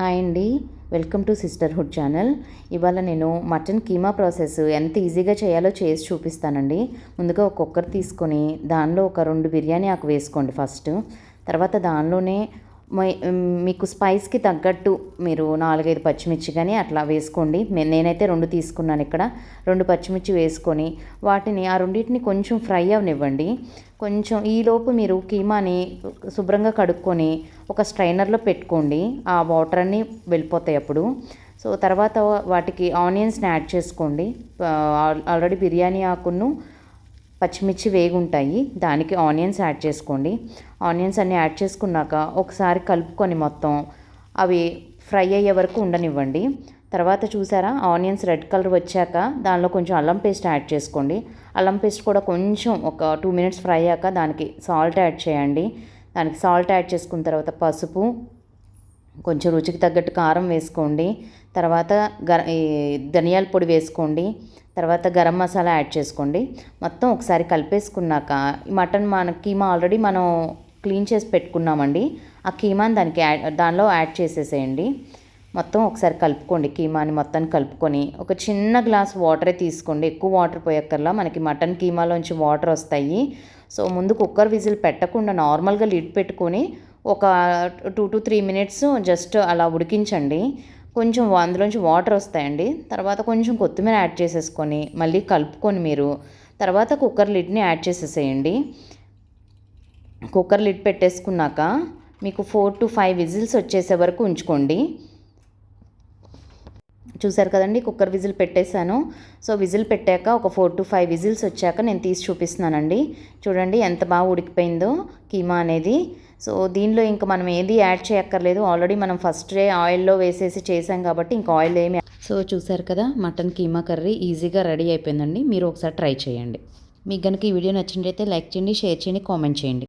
Hi అండి. Welcome to sisterhood channel. ఇవాళ నేను మటన్ కీమా ప్రాసెస్ ఎంత ఈజీగా చేయాలో చేసి చూపిస్తానండి. ముందుగా ఒక కుక్కర్ తీసుకొని దానిలో ఒక రెండు బిర్యానీ ఆకు వేసుకోండి ఫస్ట్. తర్వాత దానిలోనే మీకు స్పైస్కి తగ్గట్టు మీరు నాలుగైదు పచ్చిమిర్చి కానీ అట్లా వేసుకోండి. నేనైతే రెండు తీసుకున్నాను ఇక్కడ. రెండు పచ్చిమిర్చి వేసుకొని వాటిని ఆ రెండింటిని కొంచెం ఫ్రై అవనివ్వండి. కొంచెం ఈలోపు మీరు కీమాని శుభ్రంగా కడుక్కొని ఒక స్ట్రైనర్లో పెట్టుకోండి. ఆ వాటర్ అన్నీ వెళ్ళిపోతాయి అప్పుడు. సో తర్వాత వాటికి ఆనియన్స్ని యాడ్ చేసుకోండి. ఆల్రెడీ బిర్యానీ ఆకును పచ్చిమిర్చి వేగుంటాయి. దానికి ఆనియన్స్ యాడ్ చేసుకోండి. ఆనియన్స్ అన్నీ యాడ్ చేసుకున్నాక ఒకసారి కలుపుకొని మొత్తం అవి ఫ్రై అయ్యే వరకు ఉండనివ్వండి. తర్వాత చూసారా? ఆనియన్స్ రెడ్ కలర్ వచ్చాక దానిలో కొంచెం అల్లం పేస్ట్ యాడ్ చేసుకోండి. అల్లం పేస్ట్ కూడా కొంచెం ఒక టూ మినిట్స్ ఫ్రై అయ్యాక దానికి సాల్ట్ యాడ్ చేయండి. దానికి సాల్ట్ యాడ్ చేసుకున్న తర్వాత పసుపు కొంచెం రుచికి తగ్గట్టు కారం వేసుకోండి. తర్వాత గర ఈ ధనియాల పొడి వేసుకోండి. తర్వాత గరం మసాలా యాడ్ చేసుకోండి. మొత్తం ఒకసారి కలిపేసుకున్నాక మటన్ మన కీమా ఆల్రెడీ మనం క్లీన్ చేసి పెట్టుకున్నామండి. ఆ కీమాని దానికి యాడ్ దానిలో యాడ్ చేసేసేయండి. మొత్తం ఒకసారి కలుపుకోండి కీమాని మొత్తం కలుపుకొని. ఒక చిన్న గ్లాస్ వాటరే తీసుకోండి. ఎక్కువ వాటర్ పోయక్కర్లా. మనకి మటన్ కీమాలోంచి వాటర్ వస్తాయి. సో ముందు కుక్కర్ విజిల్ పెట్టకుండా నార్మల్గా లిడ్ పెట్టుకొని ఒక two to three minutes just అలా ఉడికించండి. కొంచెం అందులోంచి వాటర్ వస్తాయండి. తర్వాత కొంచెం కొత్తిమీర యాడ్ చేసేసుకొని మళ్ళీ కలుపుకొని మీరు తర్వాత కుక్కర్ లిడ్ని యాడ్ చేసేసేయండి. కుక్కర్ లిడ్ పెట్టేసుకున్నాక మీకు ఫోర్ టు ఫైవ్ విజిల్స్ వచ్చేసే వరకు ఉంచుకోండి. చూసారు కదండి కుక్కర్ విజిల్ పెట్టేశాను. సో విజిల్ పెట్టాక ఒక ఫోర్ టు ఫైవ్ విజిల్స్ వచ్చాక నేను తీసి చూపిస్తున్నానండి. చూడండి ఎంత బాగా ఉడికిపోయిందో కీమా అనేది. సో దీనిలో ఇంకా మనం ఏది యాడ్ చేయక్కర్లేదు. ఆల్రెడీ మనం ఫస్ట్ డే ఆయిల్లో వేసేసి చేసాం కాబట్టి ఇంకా ఆయిల్ ఏమి సో చూసారు కదా మటన్ కీమా కర్రీ ఈజీగా రెడీ అయిపోయిందండి. మీరు ఒకసారి ట్రై చేయండి. మీకు కనుక ఈ వీడియో నచ్చినట్లయితే లైక్ చేయండి షేర్ చేయండి కామెంట్ చేయండి.